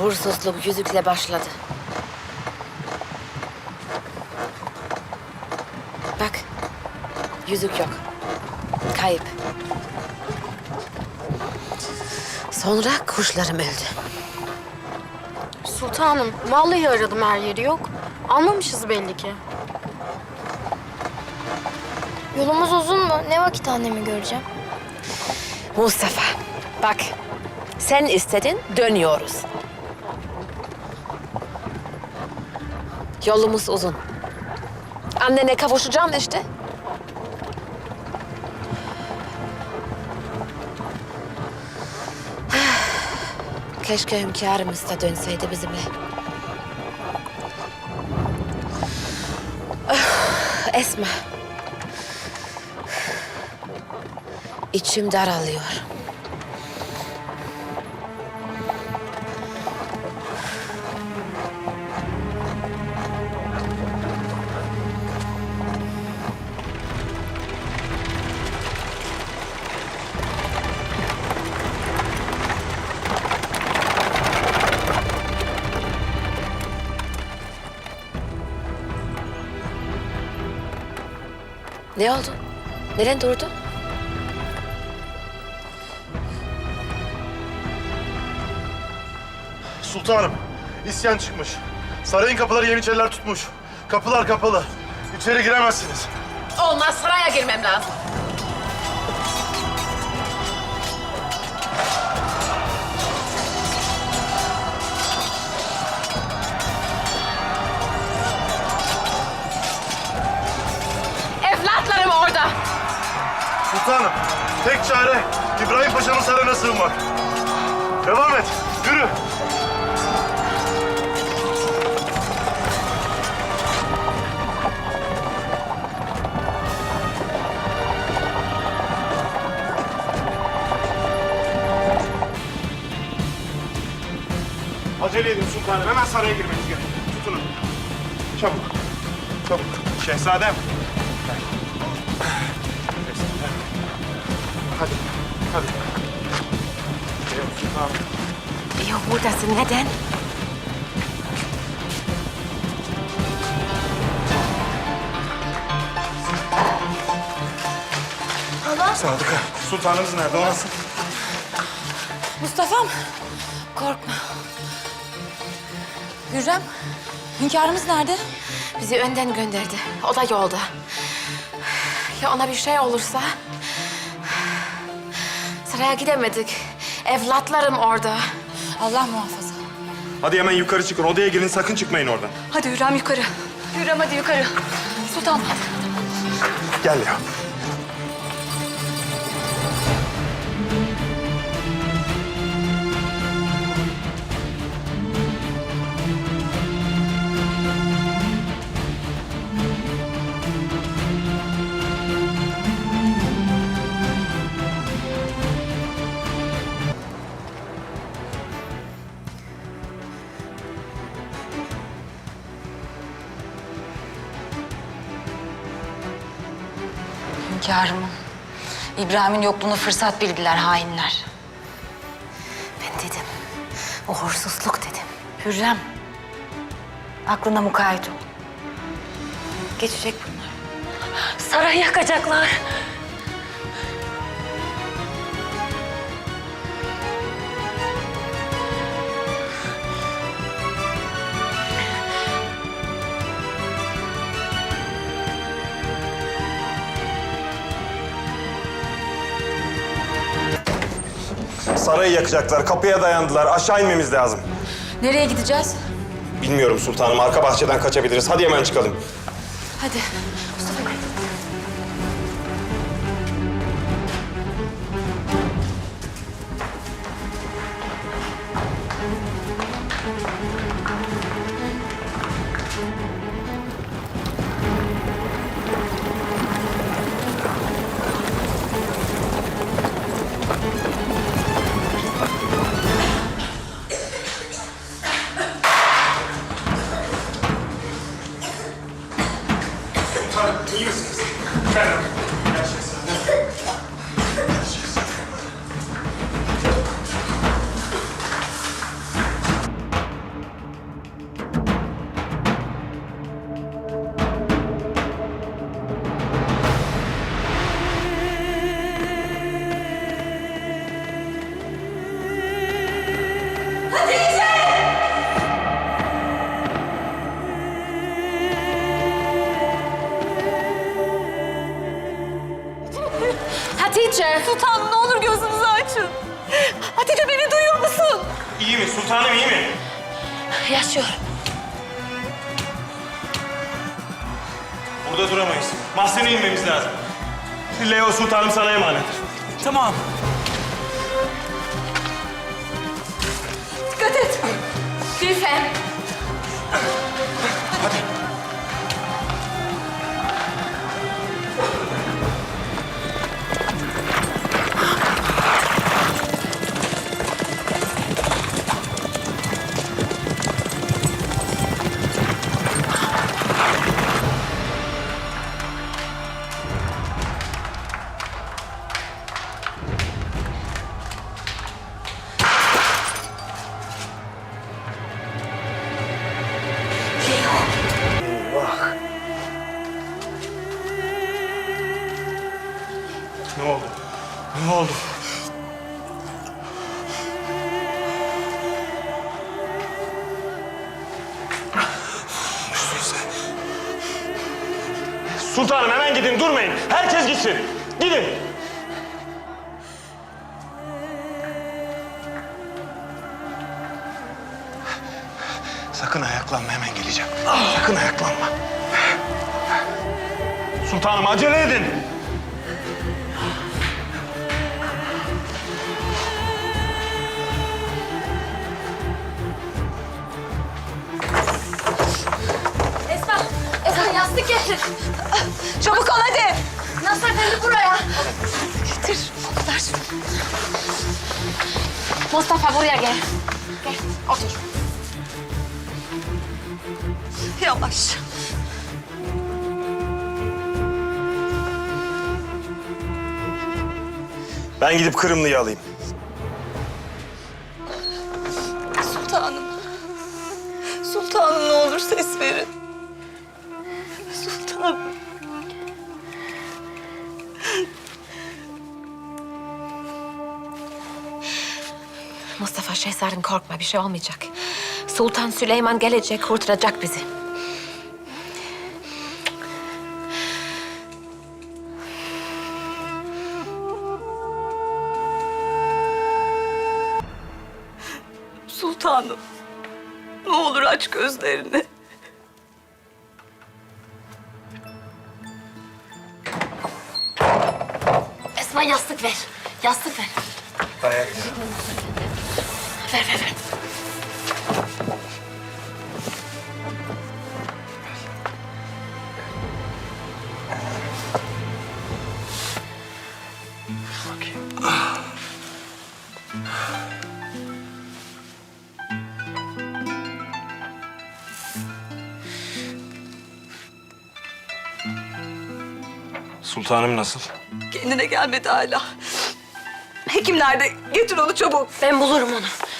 Uğursuzluk yüzükle başladı. Bak, yüzük yok. Kayıp. Sonra kuşlarım öldü. Sultanım, vallahi aradım her yeri yok. Almamışız belli ki. Yolumuz uzun mu? Ne vakit annemi göreceğim? Mustafa, bak. Sen istedin, dönüyoruz. Yolumuz uzun. Annene kavuşacağım işte. Keşke hünkârımız da dönseydi bizimle. Esma. İçim daralıyor. Ne oldu? Neden durdu? Sultanım, isyan çıkmış. Sarayın kapıları Yeniçeriler tutmuş. Kapılar kapalı. İçeri giremezsiniz. Olmaz saraya girmem lazım. Sultanım, tek çare İbrahim Paşa'nın sarayına sığınmak. Devam et, yürü. Acele edin sultanım, hemen saraya girmeniz gerek. Tutunun. Çabuk, çabuk. Şehzadem. Hadi, hadi. Geliyor sultanım. Yok buradasın neden? Sadıka, sultanımız nerede? O nasıl? Mustafa'm korkma. Hürrem, hünkârımız nerede? Bizi önden gönderdi. O da yolda. Ya ona bir şey olursa? Saraya gidemedik. Evlatlarım orada. Allah muhafaza. Hadi hemen yukarı çıkın. Odaya girin. Sakın çıkmayın oradan. Hadi Hürrem yukarı. Hürrem hadi yukarı. Sultan hadi. Gel ya. Hünkârım. İbrahim'in yokluğunu fırsat bildiler hainler. Ben dedim. Uğursuzluk dedim. Hürrem. Aklına mukayyet ol. Geçecek bunlar. Sarayı yakacaklar. Sarayı yakacaklar, kapıya dayandılar. Aşağı inmemiz lazım. Nereye gideceğiz? Bilmiyorum sultanım, arka bahçeden kaçabiliriz. Hadi hemen çıkalım. Hadi. Venom. Useless. Venom. Hatice! Sultanım ne olur gözünüzü açın. Hatice beni duyuyor musun? İyi mi? Sultanım iyi mi? Yaşıyor. Burada duramayız. Mahzene inmemiz lazım. Leo sultanım sana emanet. Tamam. Dikkat et. Gülfem! Sakın ayaklanma hemen geleceğim. Sakın ayaklanma. Sultanım acele edin. Esma! Esma yastık getir. Çabuk ol hadi. Efendi buraya? Getir. O kadar. Mustafa buraya gel. Gel, otur. Yavaş. Ben gidip Kırımlı'yı alayım. Sultanım. Sultanım ne olur ses verin. Şehzadem korkma bir şey olmayacak. Sultan Süleyman gelecek kurtaracak bizi. Sultanım. Ne olur aç gözlerini. Esma yastık ver. Yastık ver. Dayak. Ver ver ver. Sultanım nasıl? Kendine gelmedi hala. Hekim nerede? Getir onu çabuk. Ben bulurum onu.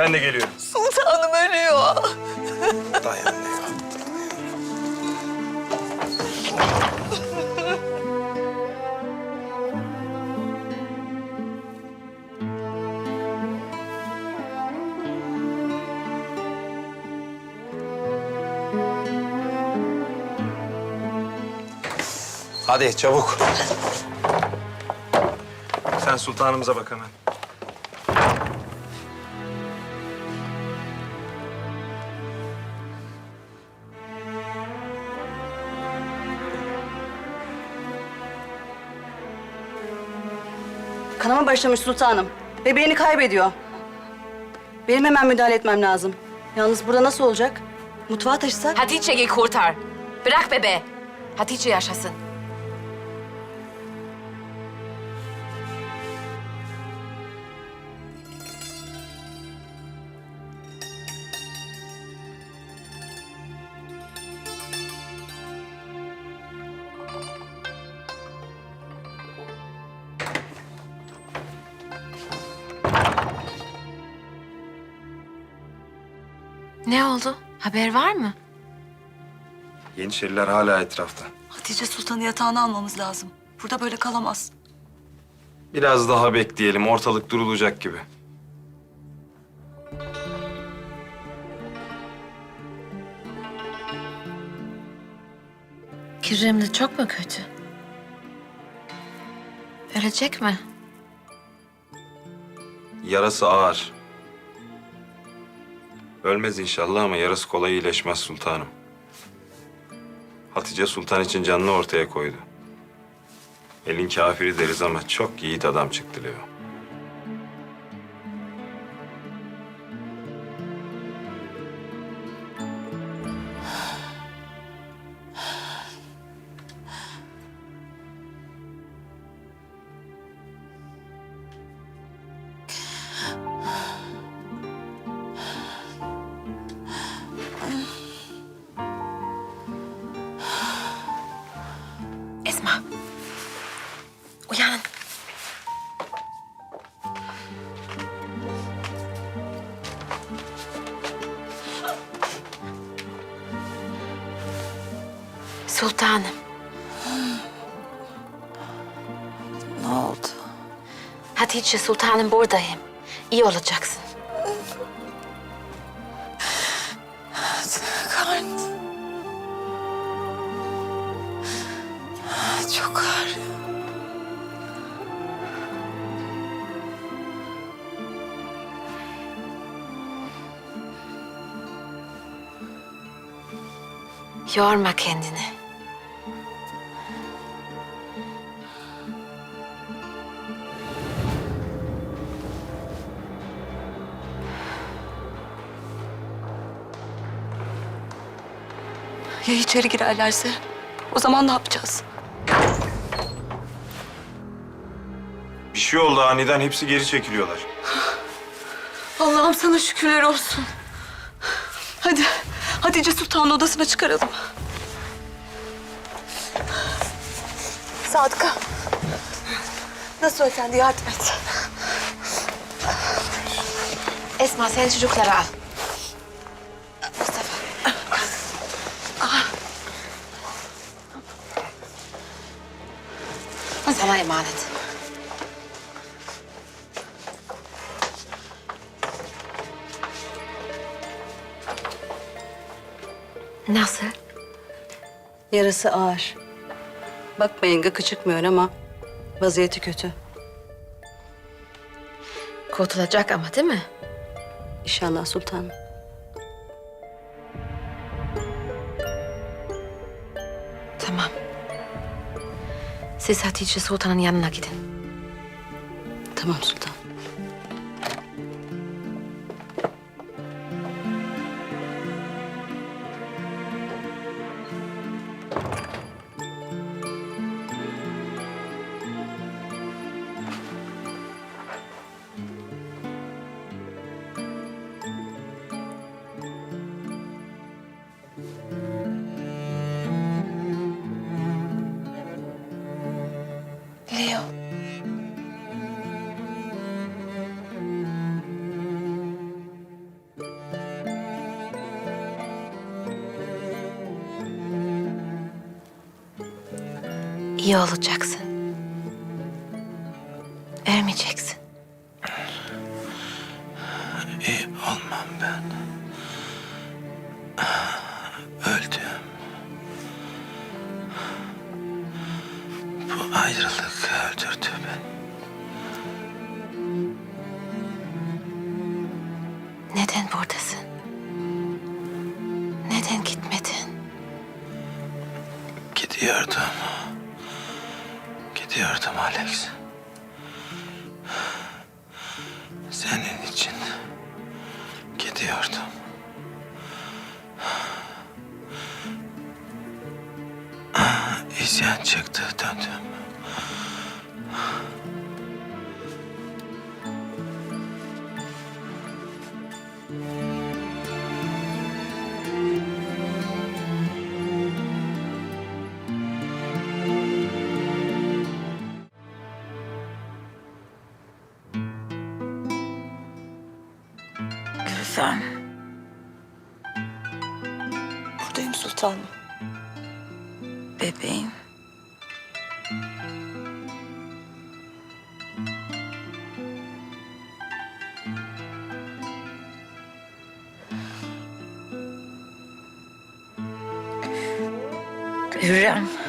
Ben de geliyorum. Sultanım ölüyor. Dayan Leo. Hadi çabuk. Sen sultanımıza bak hemen. Kanama başlamış sultanım. Bebeğini kaybediyor. Benim hemen müdahale etmem lazım. Yalnız burada nasıl olacak? Mutfağa taşısak? Hatice'yi kurtar. Bırak bebe. Hatice yaşasın. Ne oldu? Haber var mı? Yeniçeriler hala etrafta. Hatice Sultan'ı yatağına almamız lazım. Burada böyle kalamaz. Biraz daha bekleyelim. Ortalık durulacak gibi. Kirrim de çok mu kötü? Ölecek mi? Yarası ağır. Ölmez inşallah ama yarası kolay iyileşmez sultanım. Hatice Sultan için canını ortaya koydu. Elin kafiri deriz ama çok yiğit adam çıktı Leo. Hatice Sultanım buradayım. İyi olacaksın. Karnım. Çok ağrıyor. Yorma kendini. İçeri girerlerse? O zaman ne yapacağız? Bir şey oldu aniden hepsi geri çekiliyorlar. Allah'ım sana şükürler olsun. Hadi Hatice Sultan'ın odasına çıkaralım. Sadıka. Nasıl efendi yardım et. Esma sen çocukları al. Sana emanet. Nasıl? Yarası ağır. Bakmayın gıkı çıkmıyor ama vaziyeti kötü. Kurtulacak ama değil mi? İnşallah sultanım. Siz Hatice Sultan'ın yanına gidin. Tamam sultan. Leo. İyi olacaksın. Gidiyordum. Gidiyordum Alex. Gülfem. Buradayım sultanım. Bebeğim. Hürrem.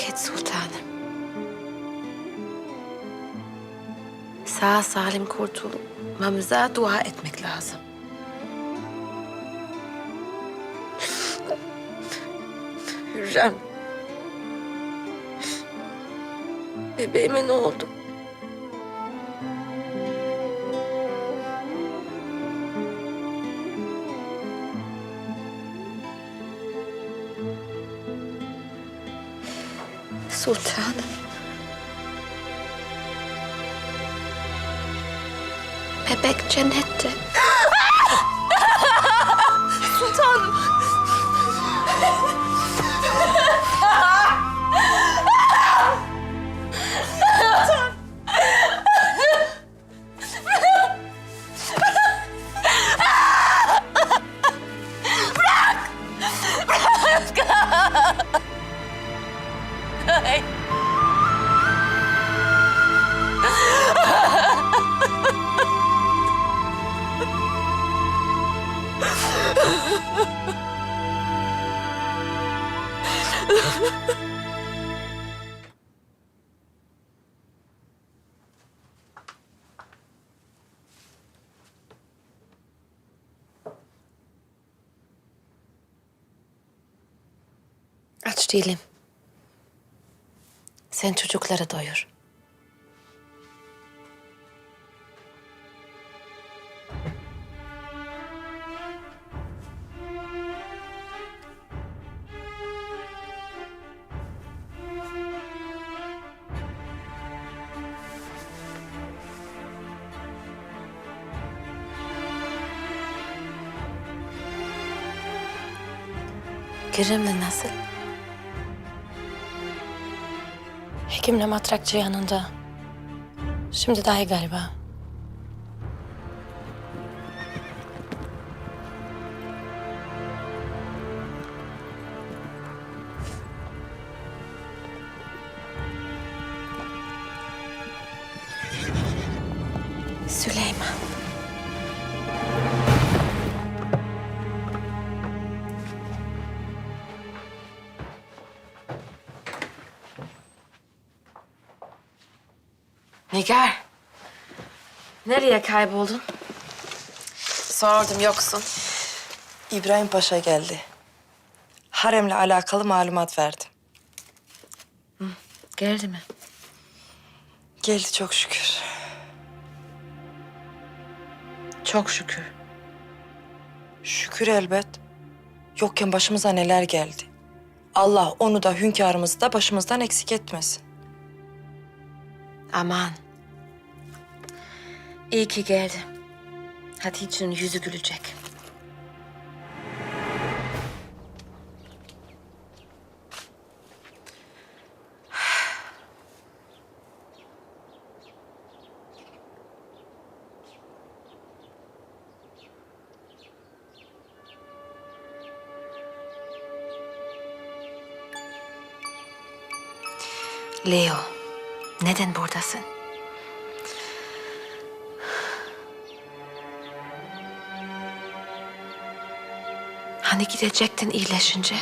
Felaket sultanım. Sağ salim kurtulmamıza dua etmek lazım. Hürrem. Bebeğime ne oldu? Sultanım. Bebek cennette. Aç değilim. Sen çocukları doyur. Kerim'le nasıl? Hekimle matrakçı yanında. Şimdi daha iyi galiba. Nigar. Nereye kayboldun? Sordum yoksun. İbrahim Paşa geldi. Haremle alakalı malumat verdi. Geldi mi? Geldi çok şükür. Çok şükür. Şükür elbet. Yokken başımıza neler geldi. Allah onu da hünkârımızı da başımızdan eksik etmesin. Aman. İyi ki geldi. Hatice'nin yüzü gülecek. Leo, neden buradasın? Gidecektin iyileşince?